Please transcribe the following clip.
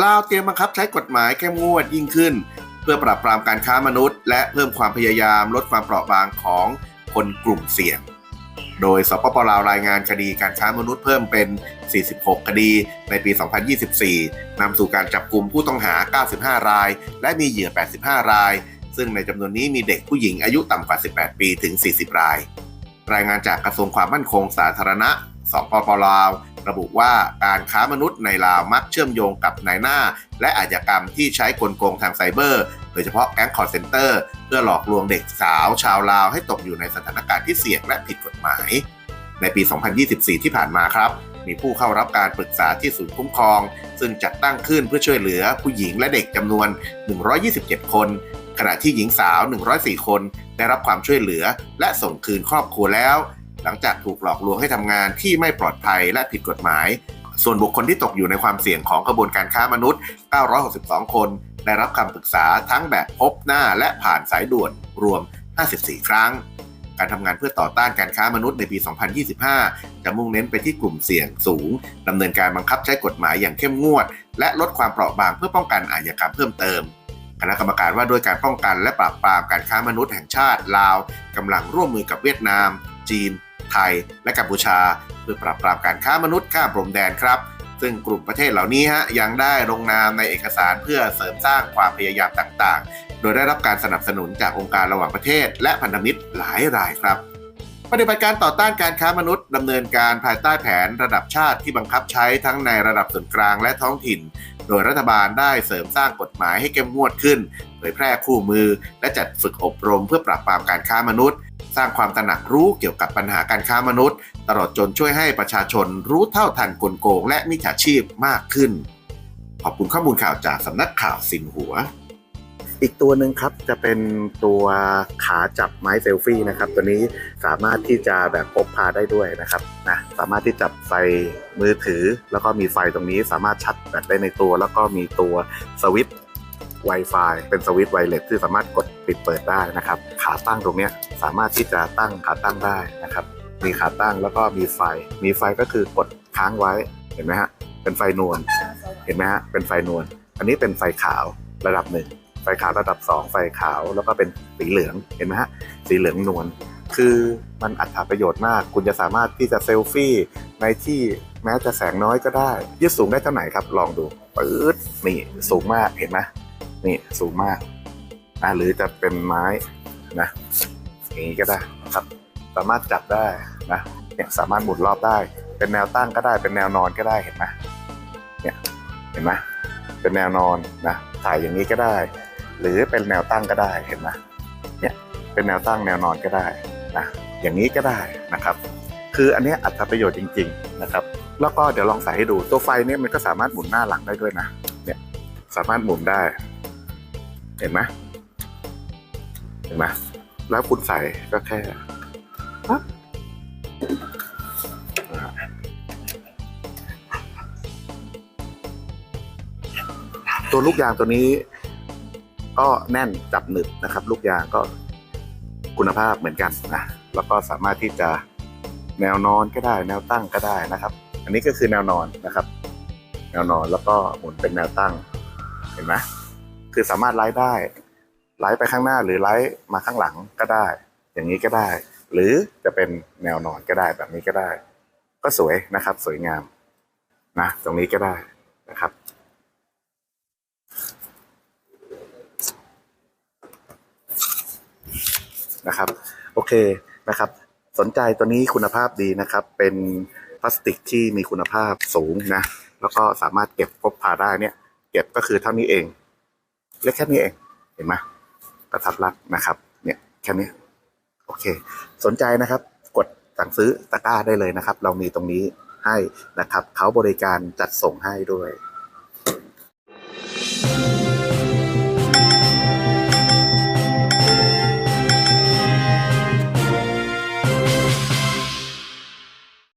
ลาวเตรียมบังคับใช้กฎหมายเข้มงวดยิ่งขึ้น เพื่อปราบปรามการค้ามนุษย์ และเพิ่มความพยายามลดความเปราะบางของคนกลุ่มเสี่ยง โดยสปปลาวรายงานคดีการค้ามนุษย์เพิ่มเป็น 46 คดีในปี 2024 นำสู่การจับกลุ่มผู้ต้องหา 95 ราย และมีเหยื่อ 85 ราย ซึ่งในจำนวนนี้มีเด็กผู้หญิงอายุต่ำกว่า 18 ปีถึง 40 ราย รายงานจากกระทรวงความมั่นคงสาธารณะสปปลาว ระบุว่าการค้ามนุษย์ในลาวมักเชื่อมโยงกับนายหน้า และอาชญากรรมที่ใช้กลโกงทางไซเบอร์ โดยเฉพาะแก๊งคอร์เซนเตอร์ เพื่อหลอกลวงเด็กสาวชาวลาวให้ตกอยู่ในสถานการณ์ที่เสี่ยงและผิดกฎหมาย ในปี 2024 ที่ผ่านมาครับ มีผู้เข้ารับการปรึกษาที่ศูนย์คุ้มครอง ซึ่งจัดตั้งขึ้นเพื่อช่วยเหลือผู้หญิงและเด็กจำนวน 127 คนขณะที่หญิงสาว 104 คน ได้รับความช่วยเหลือและส่งคืนครอบครัวแล้ว หลังจากถูกหลอกลวงให้ทำงานที่ไม่ปลอดภัยและผิดกฎหมาย ส่วนบุคคลที่ตกอยู่ในความเสี่ยงของกระบวนการค้ามนุษย์ 962 คน ได้รับคำปรึกษาทั้งแบบพบหน้าและผ่านสายด่วนรวม 54 ครั้ง การทำงานเพื่อต่อต้านการค้ามนุษย์ในปี 2025 จะมุ่งเน้นไปที่กลุ่มเสี่ยงสูงดำเนินการบังคับใช้กฎหมายอย่างเข้มงวด และลดความเปราะบางเพื่อป้องกันอาชญากรรมเพิ่มเติมคณะกรรมการว่าด้วยการป้องกันและปราบปรามการค้ามนุษย์แห่งชาติลาวกำลังร่วมมือกับเวียดนาม จีน ไทย และกัมพูชา เพื่อปราบปรามการค้ามนุษย์ข้ามพรมแดนครับ ซึ่งกลุ่มประเทศเหล่านี้ฮะยังได้ลงนามในเอกสารเพื่อเสริมสร้างความพยายามต่างๆ โดยได้รับการสนับสนุนจากองค์การระหว่างประเทศ และพันธมิตรหลายรายครับ ปฏิบัติการต่อต้านการค้ามนุษย์ดำเนินการภายใต้แผนระดับชาติที่บังคับใช้ทั้งในระดับส่วนกลางและท้องถิ่น โดยรัฐบาลได้เสริมสร้างกฎหมายให้เข้มงวดขึ้น เผยแพร่คู่มือ และจัดฝึกอบรมเพื่อปราบปรามการค้ามนุษย์ สร้างความตระหนักรู้เกี่ยวกับปัญหาการค้ามนุษย์ ตลอดจนช่วยให้ประชาชนรู้เท่าทันกลโกง และมิจฉาชีพมากขึ้น ขอบคุณข้อมูลข่าวจากสำนักข่าวสินหัว อีกตัวหนึ่งครับจะเป็นตัวขาจับไม้เซลฟี่นะครับ ตัวนี้สามารถที่จะแบบพกพาได้ด้วยนะครับนะสามารถที่จับไฟมือถือ แล้วก็มีไฟตรงนี้สามารถชัดแบตได้ในตัว แล้วก็มีตัวสวิตช์ Wi-Fi เป็นสวิตช์ไวเลสที่สามารถกดปิดเปิดได้นะครับ ขาตั้งตรงนี้สามารถที่จะตั้งขาตั้งได้นะครับ มีขาตั้งแล้วก็มีไฟ มีไฟก็คือกดค้างไว้เห็นไหมฮะเป็นไฟนวลเห็นไหมฮะเป็นไฟนวลอันนี้เป็นไฟขาวระดับหนึ่ง ไฟขาวระดับ 2 ไฟขาวแล้วก็เป็นสีเหลืองเห็นไหมฮะสีเหลืองนวลคือมันอัตราประโยชน์มาก คุณจะสามารถที่จะเซลฟี่ในที่แม้จะแสงน้อยก็ได้ ยืดสูงได้เท่าไหร่ครับ ลองดูปื๊ดนี่สูงมากเห็นไหมนี่สูงมากนะหรือจะเป็นไม้นะอย่างนี้ก็ได้ครับ สามารถจับได้นะเนี่ยสามารถหมุนรอบได้ เป็นแนวตั้งก็ได้เป็นแนวนอนก็ได้เห็นไหมเนี่ยเห็นไหมเป็นแนวนอนนะถ่ายอย่างนี้ก็ได้ หรือเป็นแนวตั้งก็ได้เห็นไหมเนี่ยเป็นแนวตั้งแนวนอนก็ได้นะอย่างนี้ก็ได้นะครับ คืออันนี้อัตประโยชน์จริง ๆนะครับ แล้วก็เดี๋ยวลองใส่ให้ดูตัวไฟเนี่ยมันก็สามารถหมุนหน้าหลังได้ด้วยนะเนี่ยสามารถหมุนได้ เห็นไหมเห็นไหมแล้วคุณใส่ก็แค่ปั๊บตัวลูกยางตัวนี้ ก็แน่นจับหนึบนะครับ ลูกยางก็คุณภาพเหมือนกันนะแล้วก็สามารถที่จะแนวนอนก็ได้แนวตั้งก็ได้นะครับ อันนี้ก็คือแนวนอนนะครับ แนวนอนแล้วก็หมุนเป็นแนวตั้งเห็นไหมคือสามารถไลฟ์ได้ไลฟ์ไปข้างหน้าหรือไลฟ์มาข้างหลังก็ได้ อย่างนี้ก็ได้ หรือจะเป็นแนวนอนก็ได้แบบนี้ก็ได้ ก็สวยนะครับ สวยงามนะตรงนี้ก็ได้นะครับ นะครับ โอเคนะครับ สนใจตัวนี้คุณภาพดีนะครับ เป็นพลาสติกที่มีคุณภาพสูงนะ แล้วก็สามารถเก็บพกพาได้เนี่ย เก็บก็คือเท่านี้เองเล็กแค่นี้เองเห็นไหมกระทับรัดนะครับ เนี่ยแค่นี้โอเค สนใจนะครับ กดสั่งซื้อตะกร้าได้เลยนะครับ เรามีตรงนี้ให้นะครับเขาบริการจัดส่งให้ด้วย